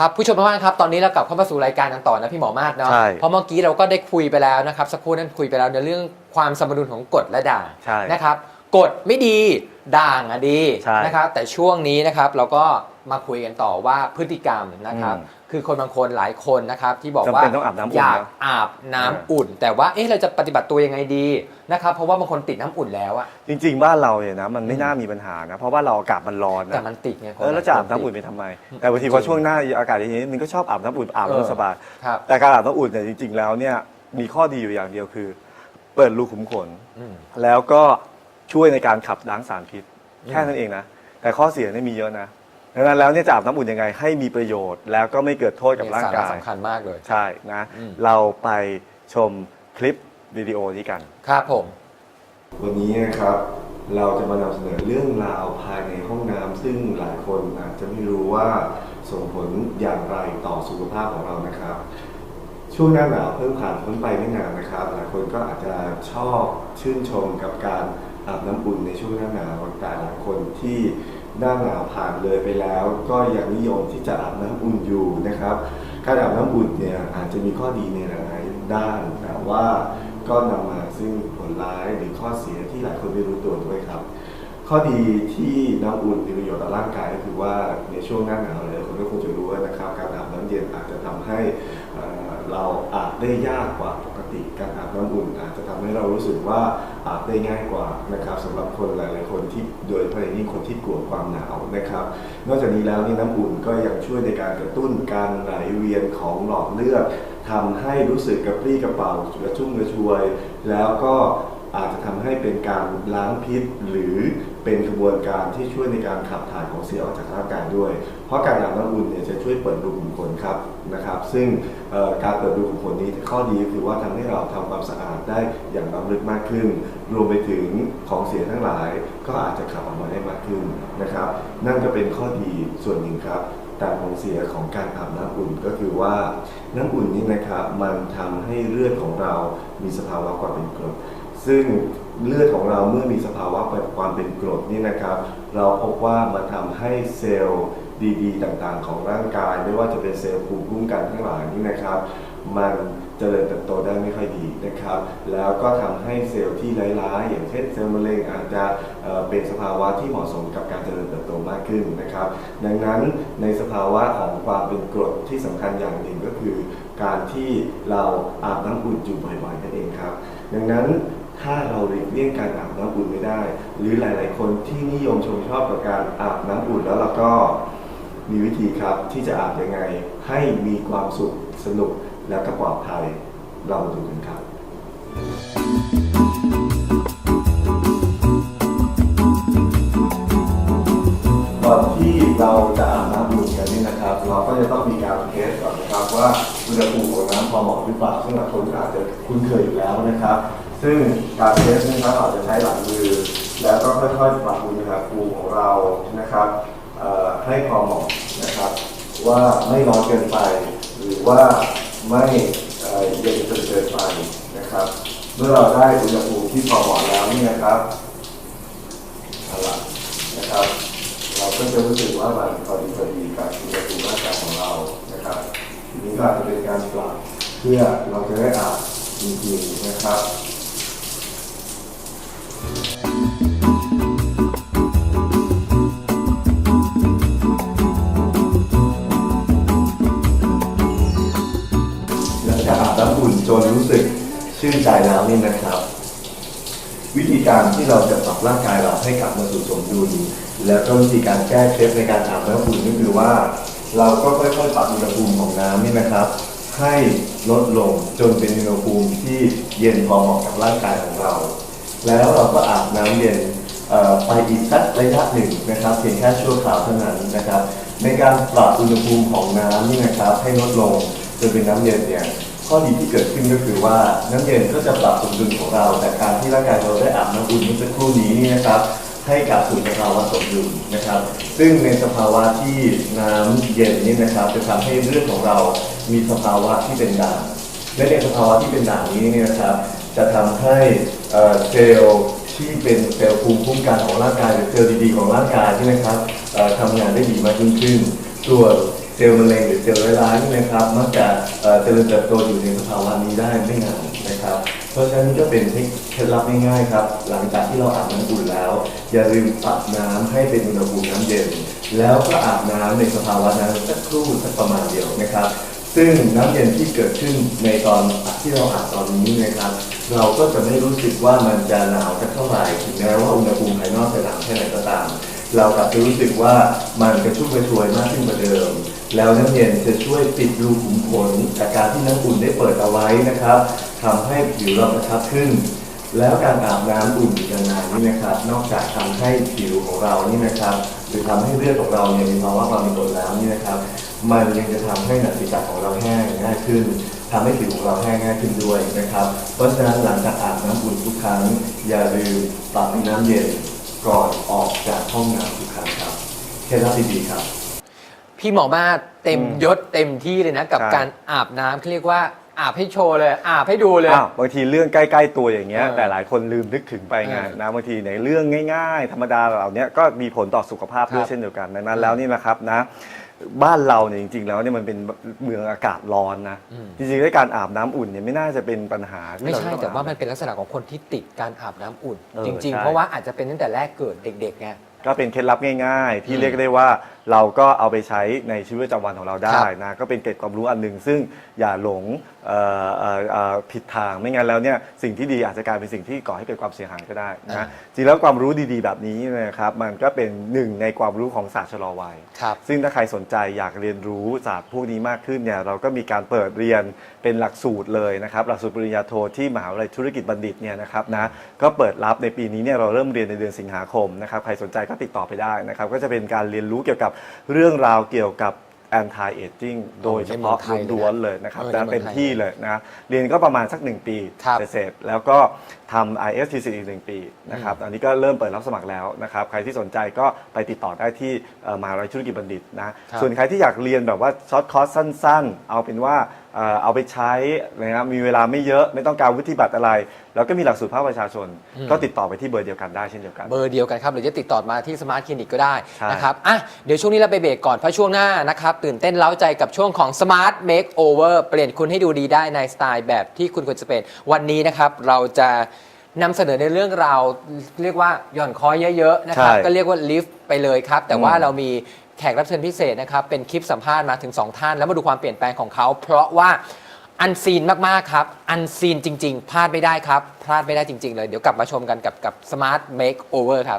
ครับผู้ชมทุกท่านครับตอนนี้เรากลับเข้ามาสู่รายการกันต่อนะพี่หมอมาศเนาะใช่ เพราะเมื่อกี้เราก็ได้คุยไปแล้วนะครับสักครู่นั้นคุยไปแล้วในเรื่องความสมดุลของกรดและด่างใช่ นะครับกรดไม่ดีด่างอะดีใช่นะครับแต่ช่วงนี้นะครับเราก็ มาคุยกันต่อว่าพฤติกรรมนะครับอืมคือคนบางคนหลายคนนะครับ ที่บอกจำว่าเป็นต้องอาบน้ำอุ่นอยากนะอาบน้ำเอออุ่อุ่น แต่ว่าเอ๊ะเราจะปฏิบัติตัวยังไงดีนะครับ เพราะว่าบางคนติดน้ำอุ่นแล้วอะจริงๆบ้านเราเนี่ยนะมันไม่น่ามีปัญหานะ เพราะว่าเราอากาศมันร้อนแต่นะมันติดไงคนเออแล้วจะอาบน้ำอุ่นติดไปทำไม แต่บางทีพอช่วงหน้าอากาศอย่างนี้มันก็ชอบอาบน้ำอุ่นอาบแล้วเออสบาย ครับ แต่การอาบน้ำอุ่นเนี่ยจริง ๆ แล้วเนี่ยมีข้อดีอยู่อย่างเดียวคือ เปิดรูขุมขน อืม แล้วก็ช่วยในการขับล้างสารพิษอืมแค่นั้นเองนะ แต่ข้อเสียเนี่ยมีเยอะนะ ดังนั้นแล้วเนี่ยจะอาบน้ำอุ่นยังไงให้มีประโยชน์ แล้วก็ไม่เกิดโทษกับร่างสาระกายสำคัญมากเลย ใช่นะ อืม เราไปชมคลิปวิดีโอนี้กัน ครับผม วันนี้นะครับเราจะมานำเสนอเรื่องราวภายในห้องน้ำซึ่งหลายคนอาจจะไม่รู้ว่าส่งผลอย่างไรต่อสุขภาพของเรานะครับ ช่วงหน้าหนาวเพิ่งผ่านพ้นไปไม่นานนะครับ หลายคนก็อาจจะชอบชื่นชมกับการอาบน้ำอุ่นในช่วงหน้าหนาวแต่หลายคนที่ หน้าหนาวผ่านเลยไปแล้ว ก็ยังนิยมที่จะอาบน้ำอุ่นอยู่นะครับ การอาบน้ำอุ่นเนี่ยอาจจะมีข้อดีในหลายด้าน แต่ว่าก็นำมาซึ่งผลร้ายหรือข้อเสียที่หลายคนไม่รู้ตัวด้วยครับ ข้อดีที่น้ำอุ่นมีประโยชน์ต่อร่างกายก็คือว่าในช่วงหน้าหนาวหลยคนก็คงจะรู้นะครับ การอาบน้ำเย็นอาจจะทำให้เราอาบได้ยากกว่าป ติการอาบน้ำอุ่นอาจจะทำให้เรารู้สึกว่าอาบได้ง่ายกว่านะครับสำหรับคนหลายๆคนที่โดยเฉพาะอย่างยิ่งคนที่กลัวความหนาวนะครับ นอกจากนี้แล้วนี่น้ำอุ่นก็ยังช่วยในการกระตุ้นการไหลเวียนของหลอดเลือดทำให้รู้สึกกระปรี้กระเป๋ากระชุ่มกระชวย แล้วก็อาจจะทำให้เป็นการล้างพิษหรือ เป็นกระบวนการที่ช่วยในการขับถ่ายของเสียออกจากร่างกายด้วย เพราะการอาบน้ำอุ่นเนี่ยจะช่วยเปิดรูขุมขนครับนะครับ ซึ่งการเปิดรูขุมขนนี้ข้อดีก็คือว่าทำให้เราทำความสะอาดได้อย่างล้ำลึกมากขึ้น รวมไปถึงของเสียทั้งหลาย ก็อาจจะขับออกมาได้มากขึ้นนะครับ นั่นก็เป็นข้อดีส่วนหนึ่งครับแต่ผลเสียของการอาบน้ำอุ่นก็คือว่าน้ำอุ่นนี้นะครับมันทำให้เลือดของเรามีสภาวะความเป็นกรด ซึ่งเลือดของเราเมื่อมีสภาวะความเป็นกรดนี่นะครับ เราพบว่ามันทำให้เซลล์ดีๆ ต่างๆ ของร่างกาย ไม่ว่าจะเป็นเซลล์ภูมิคุ้มกันทั้งหลายนี่นะครับ มันเจริญเติบโตได้ไม่ค่อยดีนะครับ แล้วก็ทำให้เซลล์ที่ร้ายๆ อย่างเช่นเซลล์มะเร็งอาจจะเเป็นสภาวะที่เหมาะสมกับการเจริญเติบโตมากขึ้นนะครับ ดังนั้นในสภาวะของความเป็นกรดที่สำคัญอย่างหนึ่งก็คือ การที่เราอาบน้ำอุ่นอยู่บ่อยๆนั่นเองครับ ดังนั้น ถ้าเราหลีกเลี่ยงการอาบน้ำอุ่นไม่ได้ หรือหลาย ๆ คนที่นิยมชมชอบกับการอาบน้ำอุ่นแล้วเราก็มีวิธีครับที่จะอาบยังไงให้มีความสุขสนุกและก็ปลอดภัยเรามาดูกันครับก่อนที่เราจะอาบน้ำอุ่นกันนี่นะครับ เราก็จะต้องมีการเทสก่อนนะครับว่าอุณหภูมิของน้ำพอเหมาะหรือเปล่าซึ่งหลายคนอาจจะคุ้นเคยอยู่แล้วนะครับ ซึ่งการเทสนะครับอาจจะใช้หลังมือ แล้วก็ค่อยๆปรับอุณหภูมิของเรานะครับให้พอเหมาะนะครับ ว่าไม่ร้อนเกินไป หรือว่าไม่เย็นจนเกินไปนะครับ เมื่อเราได้อุณหภูมิที่พอเหมาะแล้วนี่นะครับเอาละนะครับ เราก็จะรู้สึกว่ามันพอดีพอดีกับอุณหภูมิร่างกายของเรานะครับทีนี้ก็อาจจะเป็นการปรับเพื่อเราจะได้อาบจริงๆนะครับ ชื่นใจแล้วนี่นะครับ วิธีการที่เราจะปรับร่างกายเราให้กลับมาสู่สมดุลแล้วก็วิธีการแก้เคล็ดในการอาบน้ำอุ่นก็คือว่า เราก็ค่อยๆปรับอุณหภูมิของน้ำนี่นะครับ ให้ลดลงจนเป็นอุณหภูมิที่เย็นพอเหมาะกับร่างกายของเรา แล้วเราก็อาบน้ำเย็นไปอีกสักระยะหนึ่งนะครับเพียงแค่ชั่วคราวเท่านั้นนะครับ ในการปรับอุณหภูมิของน้ำนี่นะครับ ให้ลดลงจนเป็นน้ำเย็นเนี่ย ข้อดีที่เกิดขึ้นก็คือว่าน้ำเย็นก็จะปรับสมดุลของเราแต่การที่ร่างกายเราได้อาบน้ำอุ่นเมื่อสักครู่นี้นี่นะครับให้กลับสู่สภาวะสมดุลนะครับ ซึ่งในสภาวะที่น้ำเย็นนี่นะครับ จะทำให้เลือดของเรามีสภาวะที่เป็นด่างและในสภาวะที่เป็นด่างนี้เนี่ยนะครับ จะทำให้เซลล์ที่เป็นเซลล์ภูมิคุ้มกันของร่างกายหรือเซลล์ดีๆของร่างกายที่นะครับทำงานได้ดีมากยิ่งขึ้นส่วน ซเซลล์มะเร็งหรือเซลล์ร้ายๆนี่นะครับมักจะเอ่อเจริญเติบโตอยู่ในสภาวะนี้ได้ไม่นานนะครับ เพราะฉะนั้นก็เป็นเคล็ดลับง่ายๆครับ หลังจากที่เราอาบน้ำอุ่นแล้ว อย่าลืมปรับน้ำให้เป็นอุณหภูมิน้ำเย็น แล้วก็อาบน้ำในสภาวะนั้นสักครู่สักประมาณเดียวนะครับซึ่งน้ำเย็นที่เกิดขึ้นในตอนที่เราอาบตอนนี้นะครับ เราก็จะไม่รู้สึกว่ามันจะหนาวสักเท่าไหร่ถึงแม้ว่าอุณหภูมิภายนอกจะหนาวแค่ไหนก็ตาม เรากลับจะรู้สึกว่ามันกระชุ่มกระชวยมากขึ้นกว่าเดิม แล้วน้ำเย็นจะช่วยปิดรูขุมขนจากการที่น้ำอุ่นได้เปิดเอาไว้นะครับทำให้ผิวเรากระชับขึ้น แล้วการอาบน้ำอุ่นอยู่นานๆนี่นะครับ นอกจากทำให้ผิวของเรานี่นะครับ หรือทำให้เลือดของเราเนี่ยมีภาวะความเป็นกรดแล้วนี่นะครับ มันยังจะทำให้หนังศีรษะของเราแห้งง่ายขึ้นทำให้ผิวของเราแห้งง่ายขึ้นด้วยนะครับ เพราะฉะนั้นหลังจากอาบน้ำอุ่นทุกครั้ง อย่าลืมปรับน้ำเย็นก่อน ห้องน้ำทุกครั้งครับเคล็ดลับดีๆครับ พี่หมอมาเต็มอืมยศเต็มที่เลยนะ กับใช่ การอาบน้ำเขาเรียกว่าอาบให้โชว์เลย อาบให้ดูเลย อ้าวบางทีเรื่องใกล้ๆตัวอย่างเงี้ย เออแต่หลายคนลืมนึกถึงไปไงเออนะบางทีในเรื่องง่าย ๆ ธรรมดาเหล่านี้ก็มีผลต่อสุขภาพด้วคยรับเช่นเดียวกันดังนั้นแล้วนี่นะครับนะ บ้านเราเนี่ยจริงๆ แล้วเนี่ยมันเป็นเมืองอากาศร้อนนะอืม จริงๆด้วยการอาบน้ำอุ่นเนี่ยไม่น่าจะเป็นปัญหาที่ไม่เรใช่องแต่ว่ามันอาบเป็นลักษณะของคนที่ติดการอาบน้ำอุ่น เออจริง ใช่ ๆ เพราะว่าอาจจะเป็นตั้งแต่แรกเกิดเด็กๆไง ก็เป็นเคล็ดลับง่าย ๆ ที่อืมเรียกได้ว่าเราก็เอาไปใช้ในชีวิตประจำวันของเราได้ครับนะก็เป็นเกร็ดความรู้อันหนึ่งซึ่งอย่าหลงเอ่อเอ่อเอ่อผิดทางไม่งั้นแล้วเนี่ยสิ่งที่ดีอาจจะกลายเป็นสิ่งที่ก่อให้เกิดความเสียหายก็ได้อ่านะจริงแล้วความรู้ดีๆแบบนี้นะครับมันก็เป็นหนึ่งในความรู้ของศาสตร์ชะลอวัย ครับ ซึ่งถ้าใครสนใจอยากเรียนรู้ศาสตร์พวกนี้มากขึ้นเนี่ยเราก็มีการเปิดเรียนเป็นหลักสูตรเลยนะครับหลักสูตรปริญญาโทที่มหาวิทยาลัยธุรกิจบัณฑิตเนี่ยนะครับนะก็เปิดรับในปีนี้เนี่ยเราเริ่มเรียนในเดือนสิงหาคมนะครับใครสนใจก็ติดต่อไปได้นะครับ ก็จะเป็นการเรียนรู้เกี่ยวกับเรื่องราวเกี่ยวกับ anti aging โดยเฉพาะในเมืองไทยเลยนะล้วนๆเลยนะครับเออแต่ในเมืองไทยเต็มที่เลยนะเรียนก็ประมาณสัก 1 ปีครับเสร็จๆแล้วก็ทำ ISTC อีกหนึ่งปีนะครับอันนี้ก็เริ่มเปิดรับสมัครแล้วนะครับ ใครที่สนใจก็ไปติดต่อได้ที่เอ่อมหาวิทยาลัยธุรกิจบัณฑิตนะครับ ส่วนใครที่อยากเรียนแบบว่าช็อตคอร์สสั้นๆ เอาเป็นว่า เอ่อเอาไปใช้นะครับมีเวลาไม่เยอะไม่ต้องการวุฒิบัตรอะไร แล้วก็มีหลักสูตรภาคประชาชน ก็ติดต่อไปที่เบอร์เดียวกันได้เช่นเดียวกัน เบอร์เดียวกันครับหรือจะติดต่อมาที่สมาร์ทคลินิกก็ได้ใช่ นะครับอะเดี๋ยวช่วงนี้เราไปเบรกก่อนเพราะช่วงหน้านะครับ ตื่นเต้นเล้าใจกับช่วงของ Smart Makeover เปลี่ยนคุณให้ดูดีได้ในสไตล์แบบที่คุณควรจะเป็น วันนี้นะครับเราจะนำเสนอในเรื่องราวเรียกว่าหย่อนคอยเยอะๆนะครับใช่ก็เรียกว่าลิฟต์ไปเลยครับ แต่ว่าอืมเรามี แขกรับเชิญพิเศษนะครับ เป็นคลิปสัมภาษณ์มาถึง 2 ท่าน แล้วมาดูความเปลี่ยนแปลงของเขา เพราะว่าอันซีนมาก ๆ ครับ อันซีนจริง ๆ พลาดไม่ได้ครับ พลาดไม่ได้จริง ๆ เลย เดี๋ยวกลับมาชมกันกับกับ Smart Makeover ครับ